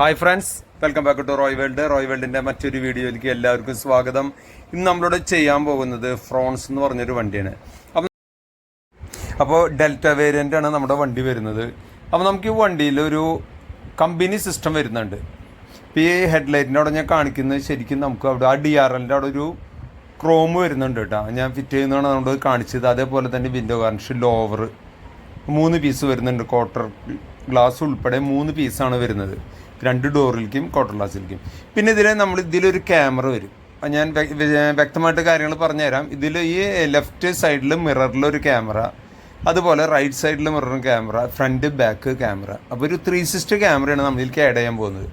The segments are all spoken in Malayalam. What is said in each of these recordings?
Hi friends welcome back to Roy world. Roy വേൾഡിന്റെ മറ്റൊരു വീഡിയോയിലേക്ക് എല്ലാവർക്കും സ്വാഗതം. ഇന്ന് നമ്മളിവിടെ ചെയ്യാൻ പോകുന്നത് ഫ്രോൺസ് എന്ന് പറഞ്ഞൊരു വണ്ടിയാണ്. അപ്പം അപ്പോൾ ഡെൽറ്റ വേരിയന്റ് ആണ് നമ്മുടെ വണ്ടി വരുന്നത്. അപ്പോൾ നമുക്ക് ഈ വണ്ടിയിൽ ഒരു കമ്പനി സിസ്റ്റം വരുന്നുണ്ട്. ഇപ്പോൾ ഈ ഹെഡ്ലൈറ്റിന്റെ അവിടെ ഞാൻ കാണിക്കുന്നത് ശരിക്കും നമുക്ക് അവിടെ ആ ഡി ആർ എല്ലിന്റെ അവിടെ ഒരു ക്രോം വരുന്നുണ്ട് കേട്ടോ. ഞാൻ ഫിറ്റ് ചെയ്യുന്നതാണ് നമ്മുടെ കാണിച്ചത്. അതേപോലെ തന്നെ വിൻഡോ ഗാർണിഷ് ലോവർ മൂന്ന് പീസ് വരുന്നുണ്ട്. ക്വാർട്ടർ ഗ്ലാസ് ഉൾപ്പെടെ മൂന്ന് പീസാണ് വരുന്നത്. രണ്ട് ഡോറിലേക്കും ക്വാർട്ടർ ഗ്ലാസ്സിലേക്കും പിന്നെ ഇതിൽ നമ്മൾ ഇതിലൊരു ക്യാമറ വരും. ഞാൻ വ്യ- വ്യ- വ്യക്തമായിട്ട് കാര്യങ്ങൾ പറഞ്ഞുതരാം. ഇതിൽ ഈ ലെഫ്റ്റ് സൈഡിൽ മിററിലൊരു ക്യാമറ അതുപോലെ റൈറ്റ് സൈഡിൽ മിററും ക്യാമറ ഫ്രണ്ട് ബാക്ക് ക്യാമറ അപ്പോൾ ഒരു ത്രീ സിസ്റ്റ് ക്യാമറയാണ് നമ്മളിലേക്ക് ആഡ് ചെയ്യാൻ പോകുന്നത്.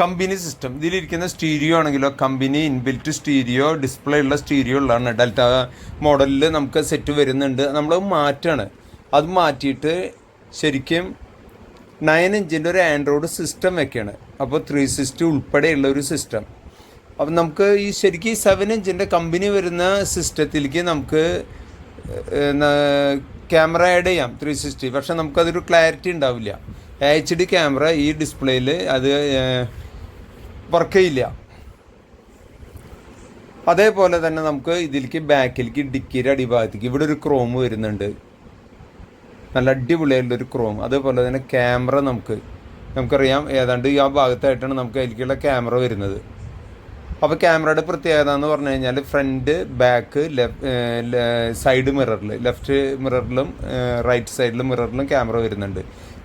കമ്പനി സിസ്റ്റം ഇതിലിരിക്കുന്ന സ്റ്റീരിയോ ആണെങ്കിലോ കമ്പനി ഇൻബിൽറ്റ് സ്റ്റീരിയോ ഡിസ്പ്ലേ ഉള്ള സ്റ്റീരിയോ ഉള്ളതാണ്. ഡെൽറ്റ മോഡലിൽ നമുക്ക് സെറ്റ് വരുന്നുണ്ട്. നമ്മൾ മാറ്റാണ്. അത് മാറ്റിയിട്ട് ശരിക്കും നയൻ ഇഞ്ചിന്റെ ഒരു ആൻഡ്രോയിഡ് സിസ്റ്റം വെക്കുകയാണ് അപ്പോൾ ത്രീ സിക്സ്റ്റി ഉൾപ്പെടെയുള്ള ഒരു സിസ്റ്റം അപ്പം നമുക്ക് ഈ ശരിക്കും സെവൻ ഇഞ്ചിന്റെ കമ്പനി വരുന്ന സിസ്റ്റത്തിലേക്ക് നമുക്ക് ക്യാമറ ആഡ് ചെയ്യാം ത്രീ സിക്സ്റ്റി പക്ഷെ നമുക്കതൊരു ക്ലാരിറ്റി ഉണ്ടാവില്ല. എച്ച് ഡി ക്യാമറ ഈ ഡിസ്പ്ലേയിൽ അത് വർക്ക് ചെയ്യില്ല. അതേപോലെ തന്നെ നമുക്ക് ഇതിലേക്ക് ബാക്കിലേക്ക് ഡിക്കിയുടെ അടിഭാഗത്തേക്ക് ഇവിടെ ഒരു ക്രോം വരുന്നുണ്ട്. നല്ല അടിപൊളിയായിട്ടുള്ള ഒരു ക്രോം അതേപോലെ തന്നെ ക്യാമറ നമുക്ക്. നമുക്കറിയാം ഏതാണ്ട് ഈ ആ ഭാഗത്തായിട്ടാണ് നമുക്ക് അതിലേക്കുള്ള ക്യാമറ വരുന്നത്. അപ്പോൾ ക്യാമറയുടെ പ്രത്യേകത എന്ന് പറഞ്ഞു കഴിഞ്ഞാൽ ഫ്രണ്ട് ബാക്ക് സൈഡ് മിററിൽ ലെഫ്റ്റ് മിററിലും റൈറ്റ് സൈഡിലും മിററിലും ക്യാമറ വരുന്നുണ്ട്.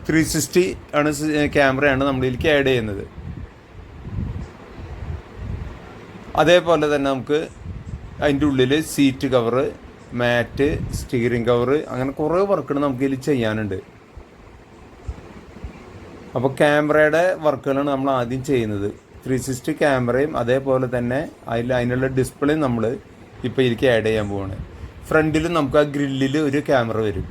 ത്രീ സിക്സ്റ്റി ആണ് ക്യാമറയാണ് നമ്മളിലേക്ക് ആഡ് ചെയ്യുന്നത്. അതേപോലെ തന്നെ നമുക്ക് അതിന്റെ ഉള്ളിൽ seat cover mat steering cover അങ്ങനെ കുറേ വർക്കുകൾ നമുക്ക് ഇതിൽ ചെയ്യാനുണ്ട്. അപ്പോൾ ക്യാമറയുടെ വർക്കുകളാണ് നമ്മൾ ആദ്യം ചെയ്യുന്നത്. ത്രീ സിക്സ്റ്റി ക്യാമറയും അതേപോലെ തന്നെ അതിൽ അതിനുള്ള ഡിസ്പ്ലേയും നമ്മൾ ഇപ്പോൾ ഇതിലേക്ക് ആഡ് ചെയ്യാൻ പോവാണ്. ഫ്രണ്ടിൽ നമുക്ക് ആ ഗ്രില്ലിൽ ഒരു ക്യാമറ വരും.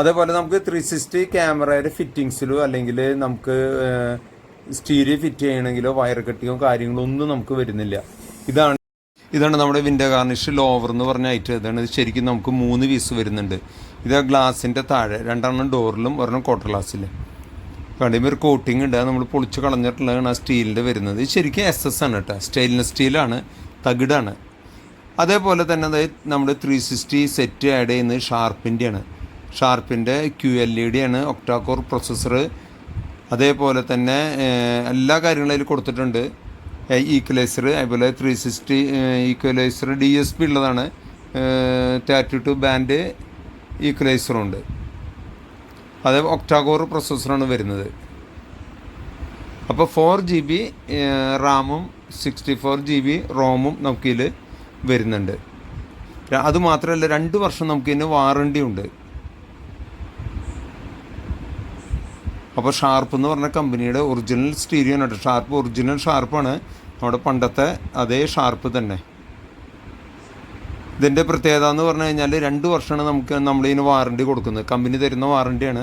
അതേപോലെ നമുക്ക് ത്രീ സിക്സ്റ്റി ക്യാമറയുടെ ഫിറ്റിങ്സിലോ അല്ലെങ്കിൽ നമുക്ക് സ്റ്റീരിയോ ഫിറ്റ് ചെയ്യണമെങ്കിലോ വയർ കെട്ടിയോ കാര്യങ്ങളോ ഒന്നും നമുക്ക് വരുന്നില്ല. ഇതാണ് ഇതാണ് നമ്മുടെ വിൻഡോ ഗാർണിഷ് ലോവർ എന്ന് പറഞ്ഞ ഐറ്റം. ഇതാണ് ഇത് ശരിക്കും നമുക്ക് മൂന്ന് പീസ് വരുന്നുണ്ട്. ഇത് ഗ്ലാസിന്റെ താഴെ രണ്ടെണ്ണം ഡോറിലും ഒരെണ്ണം ക്വാർട്ടർ ഗ്ലാസ്സിലും കണ്ടിപ്പോൾ ഒരു കോട്ടിങ് ഉണ്ട്. നമ്മൾ പൊളിച്ച് കളഞ്ഞിട്ടുള്ളതാണ് ആ സ്റ്റീലിന്റെ വരുന്നത്. ഇത് ശരിക്കും എസ് എസ് ആണ് കേട്ടോ. സ്റ്റെയിൻലെസ് സ്റ്റീലാണ് തകിടാണ്. അതേപോലെ തന്നെ അത് നമ്മൾ ത്രീ സിക്സ്റ്റി സെറ്റ് ആഡ് ചെയ്യുന്നത് ഷാർപ്പിന്റെയാണ് ഷാർപ്പിന്റെ ക്യു എൽ ഇ ഡി ആണ്. ഒക്ടാക്കോർ പ്രൊസസ്സർ അതേപോലെ തന്നെ എല്ലാ കാര്യങ്ങളും അതിൽ കൊടുത്തിട്ടുണ്ട്. ഈക്വലൈസർ അതുപോലെ three sixty equaliser D S P ഉള്ളതാണ്. ടാറ്റു ടു ബാൻഡ് ഈക്വലൈസറും ഉണ്ട്. അത് ഒക്ടാഗോർ പ്രൊസസ്സറാണ് വരുന്നത്. അപ്പോൾ ഫോർ ജി ബി റാമും സിക്സ്റ്റി ഫോർ ജി ബി റോമും നമുക്കിതിൽ വരുന്നുണ്ട്. അതുമാത്രമല്ല അത് മാത്രമല്ല രണ്ട് വർഷം നമുക്കിതിന് വാറണ്ടി ഉണ്ട്. അപ്പോൾ ഷാർപ്പ് എന്ന് പറഞ്ഞ കമ്പനിയുടെ ഒറിജിനൽ സ്റ്റീരിയോ ആണ് ഷാർപ്പ് ഒറിജിനൽ ഷാർപ്പാണ്. നമ്മുടെ പണ്ടത്തെ അതേ ഷാർപ്പ് തന്നെ. ഇതിന്റെ പ്രത്യേകത എന്ന് പറഞ്ഞു കഴിഞ്ഞാൽ രണ്ട് വർഷമാണ് നമുക്ക് നമ്മളിതിന് വാറണ്ടി കൊടുക്കുന്നത്. കമ്പനി തരുന്ന വാറണ്ടിയാണ്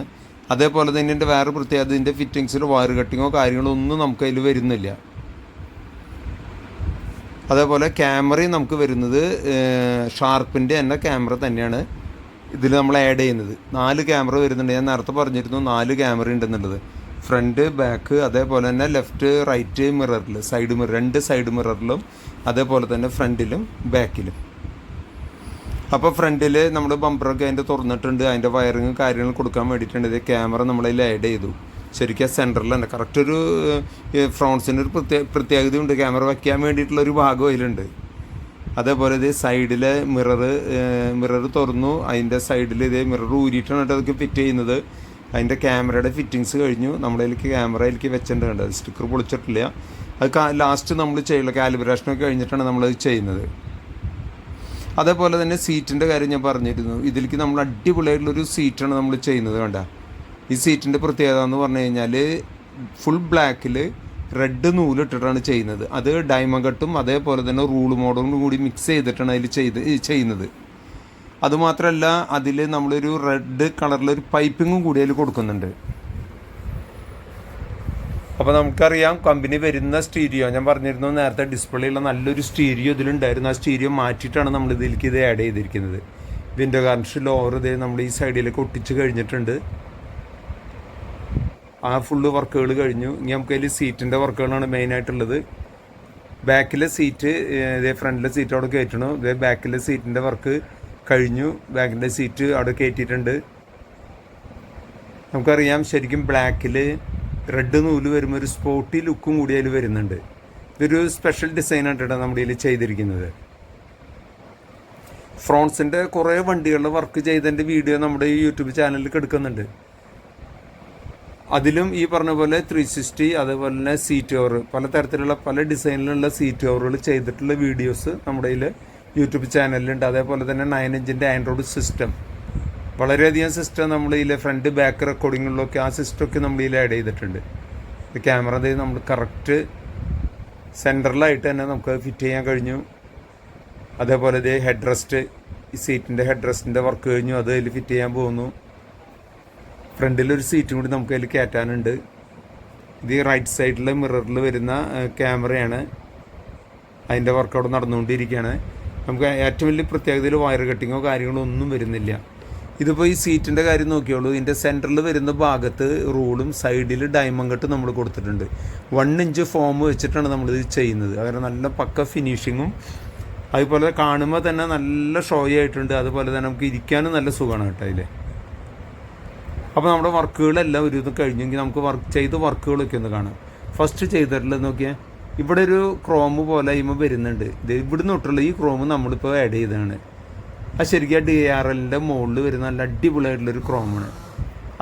അതേപോലെ തന്നെ ഇതിന്റെ വേറെ പ്രത്യേകത ഇതിന്റെ ഫിറ്റിങ്സിൽ വയർ കട്ടിങ്ങോ കാര്യങ്ങളോ ഒന്നും നമുക്ക് അതിൽ വരുന്നില്ല. അതേപോലെ ക്യാമറയും നമുക്ക് വരുന്നത് ഷാർപ്പിന്റെ തന്നെ ക്യാമറ തന്നെയാണ്. ഇതിൽ നമ്മൾ ആഡ് ചെയ്യുന്നത്. നാല് ക്യാമറ വരുന്നുണ്ട്. ഞാൻ നേരത്തെ പറഞ്ഞിരുന്നു നാല് ക്യാമറ ഉണ്ടെന്നുള്ളത്. ഫ്രണ്ട് ബാക്ക് അതേപോലെ തന്നെ ലെഫ്റ്റ് റൈറ്റ് മിററിൽ സൈഡ് മിറർ രണ്ട് സൈഡ് മിററിലും അതേപോലെ തന്നെ ഫ്രണ്ടിലും ബാക്കിലും അപ്പോൾ ഫ്രണ്ടിൽ നമ്മൾ ബമ്പറൊക്കെ അതിന്റെ തുറന്നിട്ടുണ്ട്. അതിന്റെ വയറിങ് കാര്യങ്ങൾ കൊടുക്കാൻ വേണ്ടിയിട്ടുണ്ട് ഇത് ക്യാമറ നമ്മളതിൽ ആഡ് ചെയ്തു. ശരിക്കും സെന്ററിൽ തന്നെ. കറക്റ്റ് ഒരു ഫ്രോൺസിന്റെ ഒരു പ്രത്യേക പ്രത്യേകതയുണ്ട്. ക്യാമറ വയ്ക്കാൻ വേണ്ടിയിട്ടുള്ള ഒരു ഭാഗം അതിലുണ്ട്. അതേപോലെ ഇത് സൈഡിലെ മിറർ മിറർ തുറന്നു. അതിന്റെ സൈഡിൽ ഇതേ മിറർ ഊരിയിട്ടാണ് കേട്ടോ അതൊക്കെ ഫിറ്റ് ചെയ്യുന്നത്. അതിന്റെ ക്യാമറയുടെ ഫിറ്റിങ്സ് കഴിഞ്ഞു. നമ്മളതിലേക്ക് ക്യാമറയിലേക്ക് വെച്ചിട്ടുണ്ട് കണ്ടത് സ്റ്റിക്കർ പൊളിച്ചിട്ടില്ല. അത് ലാസ്റ്റ് നമ്മൾ ചെയ്യുള്ള കാലിബ്രേഷനൊക്കെ കഴിഞ്ഞിട്ടാണ് നമ്മളത് ചെയ്യുന്നത്. അതേപോലെ തന്നെ സീറ്റിന്റെ കാര്യം ഞാൻ പറഞ്ഞിരുന്നു. ഇതിലേക്ക് നമ്മൾ അടിപൊളിയായിട്ടുള്ളൊരു സീറ്റാണ് നമ്മൾ ചെയ്യുന്നത് കണ്ട. ഈ സീറ്റിന്റെ പ്രത്യേകത എന്ന് പറഞ്ഞു കഴിഞ്ഞാൽ ഫുൾ ബ്ലാക്കിൽ റെഡ് നൂലിട്ടിട്ടാണ് ചെയ്യുന്നത്. അത് ഡൈമകട്ടും അതേപോലെ തന്നെ റൂൾ മോഡലും കൂടി മിക്സ് ചെയ്തിട്ടാണ് അതിൽ ചെയ്ത് ചെയ്യുന്നത്. അതുമാത്രമല്ല അതിൽ നമ്മളൊരു റെഡ് കളറിലൊരു പൈപ്പിങ്ങും കൂടി അതിൽ കൊടുക്കുന്നുണ്ട്. അപ്പോൾ നമുക്കറിയാം കമ്പനി വരുന്ന സ്റ്റീരിയോ ഞാൻ പറഞ്ഞിരുന്നു നേരത്തെ ഡിസ്പ്ലേയുള്ള നല്ലൊരു സ്റ്റീരിയോ ഇതിലുണ്ടായിരുന്നു. ആ സ്റ്റീരിയോ മാറ്റിയിട്ടാണ് നമ്മൾ ഇതിലേക്ക് ഇത് ആഡ് ചെയ്തിരിക്കുന്നത്. വിൻഡോ ഗാർണിഷ് ലോവർ ഇത് നമ്മൾ ഈ സൈഡിലേക്ക് ഒട്ടിച്ച് കഴിഞ്ഞിട്ടുണ്ട്. ആ ഫുള്ള് വർക്കുകൾ കഴിഞ്ഞു. ഇനി നമുക്ക് അതിൽ സീറ്റിന്റെ വർക്കുകളാണ് മെയിനായിട്ടുള്ളത് ബാക്കിലെ സീറ്റ് ഇതേ ഫ്രണ്ടിലെ സീറ്റ് അവിടെ കയറ്റണം ഇതേ ബാക്കിലെ സീറ്റിന്റെ വർക്ക് കഴിഞ്ഞു. ബാക്കിന്റെ സീറ്റ് അവിടെ കയറ്റിയിട്ടുണ്ട് നമുക്കറിയാം ശരിക്കും ബ്ലാക്കിൽ റെഡ് നൂൽ വരുമ്പോൾ ഒരു സ്പോട്ടി ലുക്കും കൂടി അതിൽ വരുന്നുണ്ട്. ഇതൊരു സ്പെഷ്യൽ ഡിസൈനാണ് കേട്ടോ നമ്മുടെ ഇതിൽ ചെയ്തിരിക്കുന്നത്. ഫ്രോൺസിന്റെ കുറേ വണ്ടികളുടെ വർക്ക് ചെയ്തതിന്റെ വീഡിയോ നമ്മുടെ ഈ യൂട്യൂബ് ചാനലിൽ കിടക്കുന്നുണ്ട്. അതിലും ഈ പറഞ്ഞ പോലെ ത്രീ സിക്സ്റ്റി അതേപോലെ തന്നെ സീറ്റ് കവർ പല തരത്തിലുള്ള പല ഡിസൈനിലുള്ള സീറ്റ് കവറുകൾ ചെയ്തിട്ടുള്ള വീഡിയോസ് നമ്മുടെ ഇതിൽ യൂട്യൂബ് ചാനലിലുണ്ട് അതേപോലെ തന്നെ നയൻ ഇഞ്ചിന്റെ ആൻഡ്രോയിഡ് സിസ്റ്റം വളരെയധികം സിസ്റ്റം നമ്മൾ ഇതിലെ ഫ്രണ്ട് ബാക്ക് റെക്കോർഡിങ്ങിലൊക്കെ ആ സിസ്റ്റമൊക്കെ നമ്മൾ ഇതിൽ ആഡ് ചെയ്തിട്ടുണ്ട്. ക്യാമറ നമ്മൾ കറക്റ്റ് സെന്ററിലായിട്ട് തന്നെ നമുക്ക് ഫിറ്റ് ചെയ്യാൻ കഴിഞ്ഞു. അതേപോലെ ഇത് ഹെഡ് റെസ്റ്റ് ഈ സീറ്റിന്റെ ഹെഡ് റെസ്റ്റിന്റെ വർക്ക് കഴിഞ്ഞു. അത് അതിൽ ഫിറ്റ് ചെയ്യാൻ പോകുന്നു. ഫ്രണ്ടിലൊരു സീറ്റും കൂടി നമുക്ക് അതിൽ കയറ്റാനുണ്ട്. ഇത് റൈറ്റ് സൈഡിലെ മിററിൽ വരുന്ന ക്യാമറയാണ്. അതിന്റെ വർക്കൗട്ട് നടന്നുകൊണ്ടിരിക്കുകയാണ്. നമുക്ക് ഏറ്റവും വലിയ പ്രത്യേകതയിൽ വയർ കട്ടിങ്ങോ കാര്യങ്ങളോ ഒന്നും വരുന്നില്ല. ഇതിപ്പോൾ ഈ സീറ്റിന്റെ കാര്യം നോക്കിയോളൂ. ഇതിന്റെ സെന്ററിൽ വരുന്ന ഭാഗത്ത് റൂളും സൈഡിൽ ഡയമണ്ട് കട്ട് നമ്മൾ കൊടുത്തിട്ടുണ്ട്. വൺ ഇഞ്ച് ഫോം വെച്ചിട്ടാണ് നമ്മളിത് ചെയ്യുന്നത്. അങ്ങനെ നല്ല പക്ക ഫിനിഷിങ്ങും അതുപോലെ കാണുമ്പോൾ തന്നെ നല്ല ഷോയായിട്ടുണ്ട് അതുപോലെ തന്നെ നമുക്ക് ഇരിക്കാനും നല്ല സുഖമാണ് കേട്ടോ അതിൽ അപ്പോൾ നമ്മുടെ വർക്കുകളെല്ലാം ഒരു ഇത് കഴിഞ്ഞെങ്കിൽ നമുക്ക് വർക്ക് ചെയ്ത വർക്കുകളൊക്കെ ഒന്ന് കാണാം. ഫസ്റ്റ് ചെയ്തിട്ടുള്ളത് നോക്കിയാൽ ഇവിടെ ഒരു ക്രോമ് പോലെ ഇമ്മ വരുന്നുണ്ട്. ഇത് ഇവിടുന്ന് തൊട്ടുള്ള ഈ ക്രോമ് നമ്മളിപ്പോൾ ആഡ് ചെയ്തതാണ്. അത് ശരിക്കും ആ ഡി ആർ എല്ലിന്റെ മുകളിൽ വരുന്ന നല്ല അടിപൊളിയായിട്ടുള്ളൊരു ക്രോമാണ്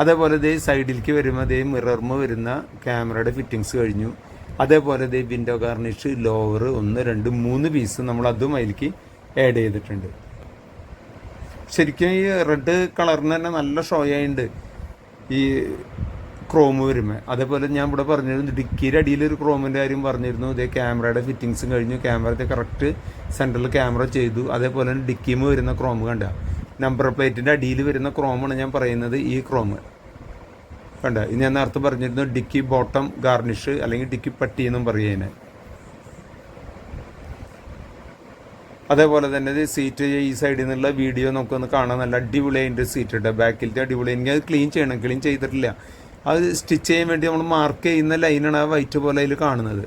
അതേപോലെ ഇതേ സൈഡിലേക്ക് വരുമ്പോൾ അതേ മിറർമ വരുന്ന ക്യാമറയുടെ ഫിറ്റിങ്സ് കഴിഞ്ഞു. അതേപോലെ ഇതേ വിൻഡോ ഗാർണിഷ് ലോവർ ഒന്ന് രണ്ട് മൂന്ന് പീസ് നമ്മൾ അതും അതിലേക്ക് ആഡ് ചെയ്തിട്ടുണ്ട്. ശരിക്കും ഈ റെഡ് കളറിന് തന്നെ നല്ല ഷോ ആയിട്ടുണ്ട്. ഈ ക്രോമ് വരുമ്പോൾ അതേപോലെ ഞാൻ ഇവിടെ പറഞ്ഞിരുന്നു ഡിക്കിയുടെ അടിയിൽ ഒരു ക്രോമിന്റെ കാര്യം പറഞ്ഞിരുന്നു. ഇതേ ക്യാമറയുടെ ഫിറ്റിങ്സും കഴിഞ്ഞു. ക്യാമറത്തെ കറക്റ്റ് സെൻട്രൽ ക്യാമറ ചെയ്തു. അതേപോലെ തന്നെ ഡിക്കിമ് വരുന്ന ക്രോം കണ്ട. നമ്പർ പ്ലേറ്റിന്റെ അടിയിൽ വരുന്ന ക്രോമാണ് ഞാൻ പറയുന്നത് ഈ ക്രോം കണ്ട? ഇത് ഞാൻ നേരത്തെ പറഞ്ഞിരുന്നു ഡിക്കി ബോട്ടം ഗാർണിഷ് അല്ലെങ്കിൽ ഡിക്കി പട്ടി എന്നും പറയുന്നതിന് അതേപോലെ തന്നെ ഇത് സീറ്റ് ഈ സൈഡിൽ നിന്നുള്ള വീഡിയോ നമുക്കൊന്ന് കാണാൻ നല്ല അടിപൊളിയായിട്ട് സീറ്റ് ഉണ്ട് ബാക്കിലത്തെ അടിപൊളി. എനിക്ക് അത് ക്ലീൻ ചെയ്യണം. ക്ലീൻ ചെയ്തിട്ടില്ല. അത് സ്റ്റിച്ച് ചെയ്യാൻ വേണ്ടി നമ്മൾ മാർക്ക് ചെയ്യുന്ന ലൈനാണ് ആ വൈറ്റ് പോലെ അതിൽ കാണുന്നത്.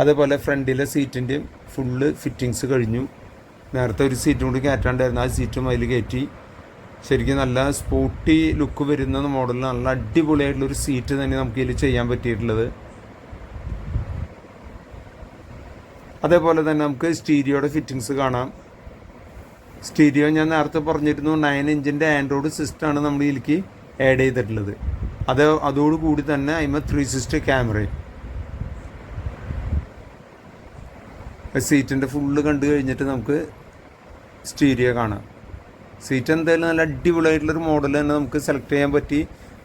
അതേപോലെ ഫ്രണ്ടിലെ സീറ്റിന്റെയും ഫുള്ള് ഫിറ്റിങ്സ് കഴിഞ്ഞു. നേരത്തെ ഒരു സീറ്റും കൂടി കയറ്റാണ്ടായിരുന്നു. ആ സീറ്റും അതിൽ കയറ്റി. ശരിക്കും നല്ല സ്പോർട്ടി ലുക്ക് വരുന്ന മോഡലിൽ നല്ല അടിപൊളിയായിട്ടുള്ളൊരു സീറ്റ് തന്നെ നമുക്ക് ഇതിൽ ചെയ്യാൻ പറ്റിയിട്ടുള്ളത്. അതേപോലെ തന്നെ നമുക്ക് സ്റ്റീരിയോയുടെ ഫിറ്റിങ്സ് കാണാം. സ്റ്റീരിയോ ഞാൻ നേരത്തെ പറഞ്ഞിരുന്നു നയൻ ഇഞ്ചിന്റെ ആൻഡ്രോയിഡ് സിസ്റ്റമാണ് നമ്മൾ ഇതിലേക്ക് ആഡ് ചെയ്തിട്ടുള്ളത്. അത് അതോടുകൂടി തന്നെ അതിമ ത്രീ സിക്സ്റ്റി ക്യാമറയും സീറ്റിന്റെ ഫുള്ള് കണ്ടു കഴിഞ്ഞിട്ട് നമുക്ക് സ്റ്റീരിയോ കാണാം. സീറ്റ് എന്തായാലും നല്ല അടിപൊളിയായിട്ടുള്ളൊരു മോഡൽ തന്നെ നമുക്ക് സെലക്ട് ചെയ്യാൻ പറ്റി.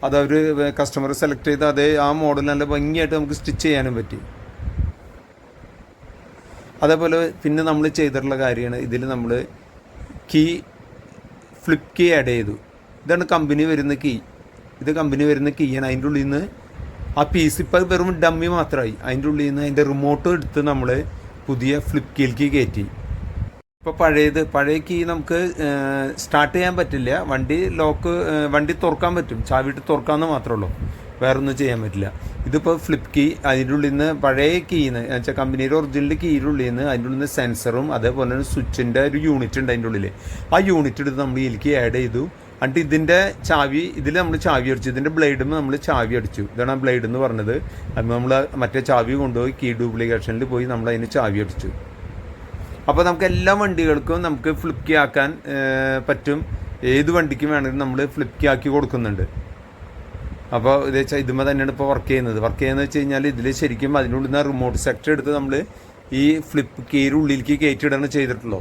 അത് അവർ കസ്റ്റമർ സെലക്ട് ചെയ്ത് അതേ ആ മോഡൽ നല്ല ഭംഗിയായിട്ട് നമുക്ക് സ്റ്റിച്ച് ചെയ്യാനും പറ്റി. അതേപോലെ പിന്നെ നമ്മൾ ചെയ്തിട്ടുള്ള കാര്യമാണ്. ഇതിൽ നമ്മൾ കീ ഫ്ലിപ്പ് കീ ആഡ് ചെയ്തു. ഇതാണ് കമ്പനി വരുന്ന കീ ഇത് കമ്പനി വരുന്ന കീയാണ് അതിന്റെ ഉള്ളിൽ നിന്ന് ആ പീസ് ഇപ്പോൾ വെറും ഡമ്മി മാത്രമായി. അതിന്റെ ഉള്ളിൽ നിന്ന് അതിന്റെ റിമോട്ട് എടുത്ത് നമ്മൾ പുതിയ ഫ്ലിപ്പ് കീയിലേക്ക് കയറ്റി. ഇപ്പോൾ പഴയത് പഴയ കീ നമുക്ക് സ്റ്റാർട്ട് ചെയ്യാൻ പറ്റില്ല. വണ്ടി ലോക്ക് വണ്ടി തുറക്കാൻ പറ്റും. ചാവിട്ട് തുറക്കാമെന്ന് മാത്രമേ ഉള്ളൂ. വേറൊന്നും ചെയ്യാൻ പറ്റില്ല. ഇതിപ്പോൾ ഫ്ലിപ്പ് കീ അതിന്റെ ഉള്ളിൽ നിന്ന് പഴയ കീന്ന് വെച്ചാൽ കമ്പനിയുടെ ഒറിജിനൽ കീയുടെ ഉള്ളിൽ നിന്ന് അതിന്റെ ഉള്ളിൽ നിന്ന് സെൻസറും അതേപോലെ തന്നെ സ്വിച്ചിന്റെ ഒരു യൂണിറ്റ് ഉണ്ട് അതിന്റെ ഉള്ളിൽ ആ യൂണിറ്റ് എടുത്ത് നമ്മൾ ഇതിലേക്ക് ആഡ് ചെയ്തു. എന്നിട്ട് ഇതിന്റെ ചാവി ഇതിൽ നമ്മൾ ചാവി അടിച്ചു. ഇതിന്റെ ബ്ലേഡും നമ്മൾ ചാവി അടിച്ചു. ഇതാണ് ആ ബ്ലേഡ് എന്ന് പറഞ്ഞത്. അത് നമ്മൾ മറ്റേ ചാവി കൊണ്ടുപോയി കീ ഡ്യൂപ്ലിക്കേഷനിൽ പോയി നമ്മൾ അതിന് ചാവി അടിച്ചു. അപ്പോൾ നമുക്ക് എല്ലാ വണ്ടികൾക്കും നമുക്ക് ഫ്ലിപ്പ് കീ ആക്കാൻ പറ്റും. ഏത് വണ്ടിക്കും വേണമെങ്കിലും നമ്മൾ ഫ്ലിപ്പ് കീ ആക്കി കൊടുക്കുന്നുണ്ട്. അപ്പോൾ ഇത് വെച്ചാൽ ഇതുമ്പോൾ തന്നെയാണ് ഇപ്പോൾ വർക്ക് ചെയ്യുന്നത്. വർക്ക് ചെയ്യുന്നത് വെച്ച് കഴിഞ്ഞാൽ ഇതിൽ ശരിക്കും അതിനുള്ളിൽ നിന്ന് റിമോട്ട് സെക്ടർ എടുത്ത് നമ്മൾ ഈ ഫ്ലിപ്പ് കീയുടെ ഉള്ളിലേക്ക് കയറ്റിയിടാണ് ചെയ്തിട്ടുള്ളൂ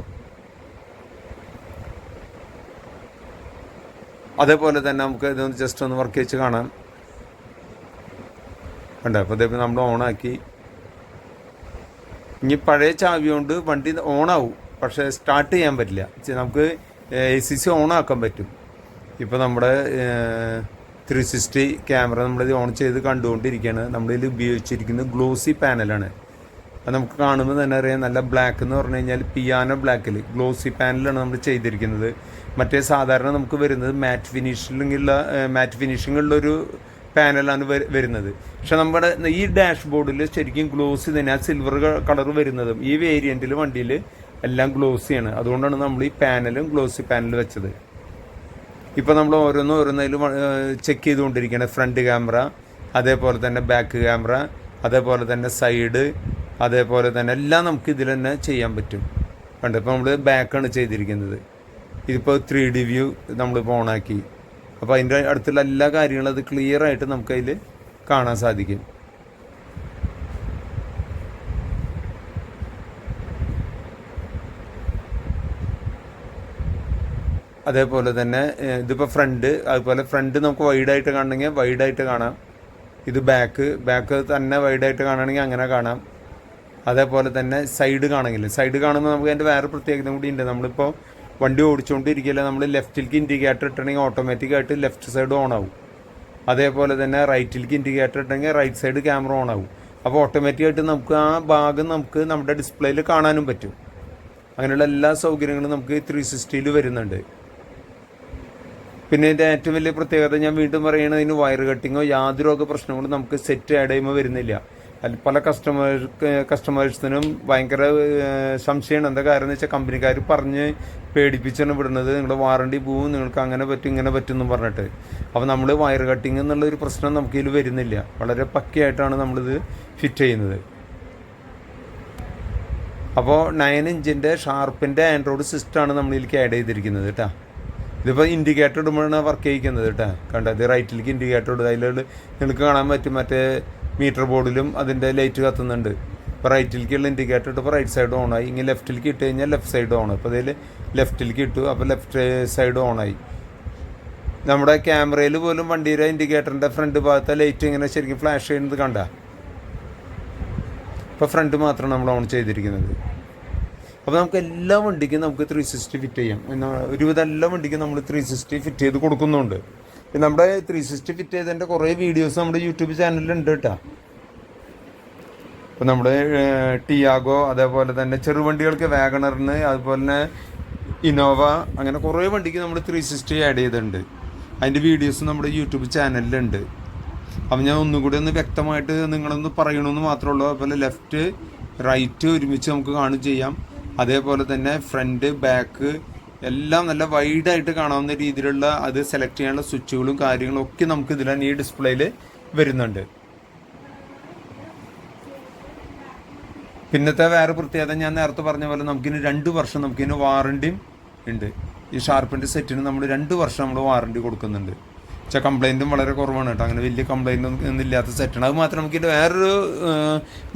അതേപോലെ തന്നെ നമുക്ക് ഇതൊന്ന് ജസ്റ്റ് ഒന്ന് വർക്ക് വെച്ച് കാണാം. കണ്ടോ? അപ്പോൾ ഇതേപോലെ നമ്മൾ ഓണാക്കി ഇനി പഴയ ചാവി കൊണ്ട് വണ്ടി ഓണാവും പക്ഷേ സ്റ്റാർട്ട് ചെയ്യാൻ പറ്റില്ല. നമുക്ക് എ സി സി ഓണാക്കാൻ പറ്റും. ഇപ്പോൾ നമ്മുടെ ത്രീ സിക്സ്റ്റി ക്യാമറ നമ്മളിത് ഓൺ ചെയ്ത് കണ്ടുകൊണ്ടിരിക്കുകയാണ്. നമ്മളിതിൽ ഉപയോഗിച്ചിരിക്കുന്ന ഗ്ലോസി പാനലാണ് അത് നമുക്ക് കാണുമ്പോൾ തന്നെ അറിയാം നല്ല ബ്ലാക്ക് എന്ന് പറഞ്ഞു കഴിഞ്ഞാൽ പിയാനോ ബ്ലാക്കിൽ ഗ്ലോസി പാനലാണ് നമ്മൾ ചെയ്തിരിക്കുന്നത്. മറ്റേ സാധാരണ നമുക്ക് വരുന്നത് മാറ്റ് ഫിനിഷിലുള്ള മാറ്റ് ഫിനിഷിങ്ങുള്ളൊരു പാനലാണ് വ വരുന്നത്. പക്ഷെ നമ്മുടെ ഈ ഡാഷ് ബോർഡിൽ ശരിക്കും ഗ്ലോസി തന്നെ ആ സിൽവർ കളർ വരുന്നതും ഈ വേരിയന്റിൽ വണ്ടിയിൽ എല്ലാം ഗ്ലോസിയാണ് അതുകൊണ്ടാണ് നമ്മൾ ഈ പാനലും ഗ്ലോസി പാനൽ വെച്ചത്. ഇപ്പോൾ നമ്മൾ ഓരോന്നും ഓരോന്നതിലും ചെക്ക് ചെയ്തുകൊണ്ടിരിക്കുകയാണ് ഫ്രണ്ട് ക്യാമറ അതേപോലെ തന്നെ ബാക്ക് ക്യാമറ അതേപോലെ തന്നെ സൈഡ് അതേപോലെ തന്നെ എല്ലാം നമുക്ക് ഇതിൽ തന്നെ ചെയ്യാൻ പറ്റും. കണ്ടോ? ഇപ്പോൾ നമ്മൾ ബാക്കാണ് ചെയ്തിരിക്കുന്നത്. ഇതിപ്പോൾ ത്രീ ഡി വ്യൂ നമ്മളിപ്പോൾ ഓണാക്കി അപ്പോൾ അതിന്റെ അടുത്തുള്ള എല്ലാ കാര്യങ്ങളും അത് ക്ലിയറായിട്ട് നമുക്കതിൽ കാണാൻ സാധിക്കും. അതേപോലെ തന്നെ ഇതിപ്പോൾ ഫ്രണ്ട് അതുപോലെ ഫ്രണ്ട് നമുക്ക് വൈഡായിട്ട് കാണണമെങ്കിൽ വൈഡായിട്ട് കാണാം. ഇത് ബാക്ക് ബാക്ക് തന്നെ വൈഡായിട്ട് കാണണമെങ്കിൽ അങ്ങനെ കാണാം. അതേപോലെ തന്നെ സൈഡ് കാണെങ്കിൽ സൈഡ് കാണുമ്പോൾ നമുക്ക് അതിന്റെ വേറെ പ്രത്യേകത കൂടി ഉണ്ട്. നമ്മളിപ്പോൾ വണ്ടി ഓടിച്ചുകൊണ്ടിരിക്കില്ല നമ്മൾ ലെഫ്റ്റിലേക്ക് ഇൻഡിക്കേറ്റർ ഇട്ടണമെങ്കിൽ ഓട്ടോമാറ്റിക്കായിട്ട് ലെഫ്റ്റ് സൈഡ് ഓൺ ആവും. അതേപോലെ തന്നെ റൈറ്റിലേക്ക് ഇൻഡിക്കേറ്റർ ഇട്ടെങ്കിൽ റൈറ്റ് സൈഡ് ക്യാമറ ഓൺ ആവും. അപ്പോൾ ഓട്ടോമാറ്റിക്കായിട്ട് നമുക്ക് ആ ഭാഗം നമുക്ക് നമ്മുടെ ഡിസ്പ്ലേയിൽ കാണാനും പറ്റും. അങ്ങനെയുള്ള എല്ലാ സൗകര്യങ്ങളും നമുക്ക് ത്രീ സിക്സ്റ്റിയിൽ വരുന്നുണ്ട്. പിന്നെ ഇതിന്റെ ഏറ്റവും വലിയ പ്രത്യേകത ഞാൻ വീണ്ടും പറയുന്നത് ഇതിന് വയർ കട്ടിങ്ങോ യാതൊരു ഒക്കെ പ്രശ്നങ്ങളും നമുക്ക് സെറ്റ് ആഡ് ചെയ്യുമ്പോൾ വരുന്നില്ല. പല കസ്റ്റമേഴ്സ് കസ്റ്റമേഴ്സിനും ഭയങ്കര സംശയമാണ്. എന്താ കാരണം എന്ന് വെച്ചാൽ കമ്പനിക്കാർ പറഞ്ഞ് പേടിപ്പിച്ചാണ് വിടുന്നത്. നിങ്ങളുടെ വാറണ്ടി പോവും നിങ്ങൾക്ക് അങ്ങനെ പറ്റും ഇങ്ങനെ പറ്റും എന്ന് പറഞ്ഞിട്ട്. അപ്പോൾ നമ്മൾ വയർ കട്ടിങ് എന്നുള്ളൊരു പ്രശ്നം നമുക്കിതിൽ വരുന്നില്ല. വളരെ പക്കയായിട്ടാണ് നമ്മളിത് ഫിറ്റ് ചെയ്യുന്നത്. അപ്പോൾ നയൻ ഇഞ്ചിന്റെ ഷാർപ്പിന്റെ ആൻഡ്രോയിഡ് സിസ്റ്റമാണ് നമ്മളിതിലേക്ക് ആഡ് ചെയ്തിരിക്കുന്നത് കേട്ടോ. ഇതിപ്പോൾ ഇൻഡിക്കേറ്റർ ഇടുമ്പോഴാണ് വർക്ക് ചെയ്യിക്കുന്നത് കേട്ടോ. കണ്ടോ? റൈറ്റിലേക്ക് ഇൻഡിക്കേറ്റർ ഇടുക. അതിൽ നിങ്ങൾക്ക് കാണാൻ പറ്റും. മറ്റേ മീറ്റർ ബോർഡിലും അതിന്റെ ലൈറ്റ് കത്തുന്നുണ്ട്. ഇപ്പോൾ റൈറ്റിലേക്കുള്ള ഇൻഡിക്കേറ്റർ ഇട്ടപ്പോൾ റൈറ്റ് സൈഡ് ഓണായി ഇങ്ങനെ ലെഫ്റ്റിലേക്ക് ഇട്ട് കഴിഞ്ഞാൽ ലെഫ്റ്റ് സൈഡ് ഓൺ അപ്പോൾ അതിൽ ലെഫ്റ്റിലേക്ക് ഇട്ടു. അപ്പോൾ ലെഫ്റ്റ് സൈഡ് ഓണായി നമ്മുടെ ക്യാമറയിൽ പോലും വണ്ടിയുടെ ഇൻഡിക്കേറ്ററിന്റെ ഫ്രണ്ട് ഭാഗത്തെ ലൈറ്റ് ഇങ്ങനെ ശരിക്കും ഫ്ലാഷ് ചെയ്യുന്നത് കണ്ട? ഇപ്പോൾ ഫ്രണ്ട് മാത്രമാണ് നമ്മൾ ഓൺ ചെയ്തിരിക്കുന്നത്. അപ്പോൾ നമുക്ക് എല്ലാ വണ്ടിക്കും നമുക്ക് ത്രീ സിക്സ്റ്റി ഫിറ്റ് ചെയ്യാം. ഒരുവിധം എല്ലാ വണ്ടിക്കും നമ്മൾ ത്രീ സിക്സ്റ്റി ഫിറ്റ് ചെയ്ത് കൊടുക്കുന്നുണ്ട്. നമ്മുടെ ത്രീ സിക്സ്റ്റി ഫിറ്റ് ചെയ്തതിന്റെ കുറേ വീഡിയോസ് നമ്മുടെ യൂട്യൂബ് ചാനലിലുണ്ട് കേട്ടോ. ഇപ്പോൾ നമ്മുടെ ടിയാഗോ അതേപോലെ തന്നെ ചെറുവണ്ടികൾക്ക് വാഗണറിന് അതുപോലെ തന്നെ ഇന്നോവ അങ്ങനെ കുറേ വണ്ടിക്ക് നമ്മൾ ത്രീ സിക്സ്റ്റി ആഡ് ചെയ്തിട്ടുണ്ട്. അതിന്റെ വീഡിയോസ് നമ്മുടെ യൂട്യൂബ് ചാനലിലുണ്ട് അപ്പം ഞാൻ ഒന്നും കൂടി ഒന്ന് വ്യക്തമായിട്ട് നിങ്ങളൊന്ന് പറയണമെന്ന് മാത്രമേ ഉള്ളൂ. അതുപോലെ ലെഫ്റ്റ് റൈറ്റ് ഒരുമിച്ച് നമുക്ക് കാണും ചെയ്യാം. അതേപോലെ തന്നെ ഫ്രണ്ട് ബാക്ക് എല്ലാം നല്ല വൈഡായിട്ട് കാണാവുന്ന രീതിയിലുള്ള അത് സെലക്ട് ചെയ്യാനുള്ള സ്വിച്ചുകളും കാര്യങ്ങളും ഒക്കെ നമുക്ക് ഇതിൽ ഈ ഡിസ്പ്ലേയിൽ വരുന്നുണ്ട്. പിന്നത്തെ വേറെ പ്രത്യേകത ഞാൻ നേരത്തെ പറഞ്ഞ പോലെ നമുക്കിന് രണ്ട് വർഷം നമുക്കിന് വാറണ്ടിയും ഉണ്ട്. ഈ ഷാർപ്പിന്റെ സെറ്റിന് നമ്മൾ രണ്ട് വർഷം നമ്മൾ വാറണ്ടി കൊടുക്കുന്നുണ്ട്. പക്ഷേ കംപ്ലൈന്റും വളരെ കുറവാണ് കേട്ടോ. അങ്ങനെ വലിയ കംപ്ലൈന്റ് ഒന്നും ഇല്ലാത്ത സെറ്റാണ് അത് മാത്രം നമുക്ക് വേറൊരു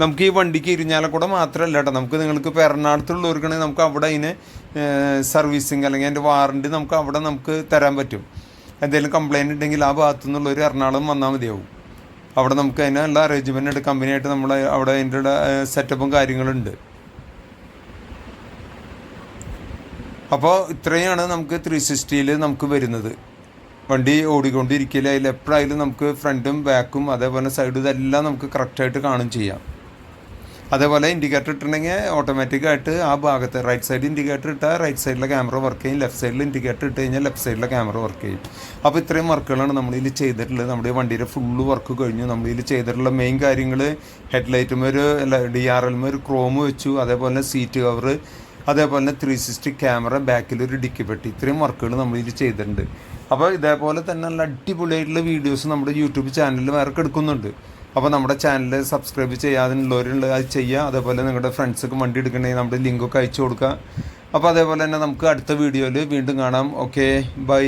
നമുക്ക് ഈ വണ്ടിക്ക് ഇരിഞ്ഞാലക്കൂടെ മാത്രമല്ല കേട്ടോ. നമുക്ക് നിങ്ങൾക്ക് ഇപ്പോൾ എറണാകുളത്തുള്ളവർക്കാണെങ്കിൽ നമുക്ക് അവിടെ അതിന് സർവീസിങ് അല്ലെങ്കിൽ അതിന്റെ വാറണ്ടി നമുക്ക് അവിടെ നമുക്ക് തരാൻ പറ്റും. എന്തെങ്കിലും കംപ്ലൈന്റ് ഉണ്ടെങ്കിൽ ആ ഭാഗത്തു നിന്നുള്ളൊരു എറണാകുളം വന്നാൽ മതിയാവും. അവിടെ നമുക്ക് അതിനുള്ള അറേഞ്ച്മെന്റ് ഉണ്ട്. കമ്പനിയായിട്ട് നമ്മൾ അവിടെ അതിന്റെ സെറ്റപ്പും കാര്യങ്ങളുണ്ട്. അപ്പോൾ ഇത്രയാണ് നമുക്ക് ത്രീ സിക്സ്റ്റിയിൽ നമുക്ക് വരുന്നത്. വണ്ടി ഓടിക്കൊണ്ടിരിക്കില്ല അതിൽ എപ്പോഴായാലും നമുക്ക് ഫ്രണ്ടും ബാക്കും അതേപോലെ സൈഡും ഇതെല്ലാം നമുക്ക് കറക്റ്റായിട്ട് കാണും ചെയ്യാം. അതേപോലെ ഇൻഡിക്കേറ്റർ ഇട്ടിട്ടുണ്ടെങ്കിൽ ഓട്ടോമാറ്റിക്കായിട്ട് ആ ഭാഗത്ത് റൈറ്റ് സൈഡ് ഇൻഡിക്കേറ്റർ ഇട്ടാൽ റൈറ്റ് സൈഡിലെ ക്യാമറ വർക്ക് ചെയ്യും. ലെഫ്റ്റ് സൈഡിൽ ഇൻഡിക്കേറ്റർ ഇട്ട് കഴിഞ്ഞാൽ ലെഫ്റ്റ് സൈഡിലെ ക്യാമറ വർക്ക് ചെയ്യും. അപ്പോൾ ഇത്രയും വർക്കുകളാണ് നമ്മളിതിൽ ചെയ്തിട്ടുള്ളത്. നമ്മുടെ വണ്ടിയുടെ ഫുള്ള് വർക്ക് കഴിഞ്ഞു. നമ്മളിതിൽ ചെയ്തിട്ടുള്ള മെയിൻ കാര്യങ്ങൾ ഹെഡ്ലൈറ്റുമൊരു ഡി ആർ എൽമൊരു ക്രോം വെച്ചു. അതേപോലെ സീറ്റ് കവർ അതേപോലെ തന്നെ ത്രീ സിക്സ്റ്റി ക്യാമറ ബാക്കിൽ ഒരു ഡിക്കി പെട്ടി. ഇത്രയും വർക്കുകൾ നമ്മൾ ഇതിൽ ചെയ്തിട്ടുണ്ട്. അപ്പോൾ ഇതേപോലെ തന്നെ നല്ല അടിപൊളിയായിട്ടുള്ള വീഡിയോസ് നമ്മുടെ യൂട്യൂബ് ചാനലിൽ വേറെ എടുക്കുന്നുണ്ട് അപ്പോൾ നമ്മുടെ ചാനൽ സബ്സ്ക്രൈബ് ചെയ്യാതിനുള്ളവരുള്ള അത് ചെയ്യുക അതേപോലെ നിങ്ങളുടെ ഫ്രണ്ട്സൊക്കെ വണ്ടി എടുക്കണമെങ്കിൽ നമ്മുടെ ലിങ്കൊക്കെ അയച്ചു കൊടുക്കുക അപ്പോൾ അതേപോലെ തന്നെ നമുക്ക് അടുത്ത വീഡിയോയിൽ വീണ്ടും കാണാം. Okay bye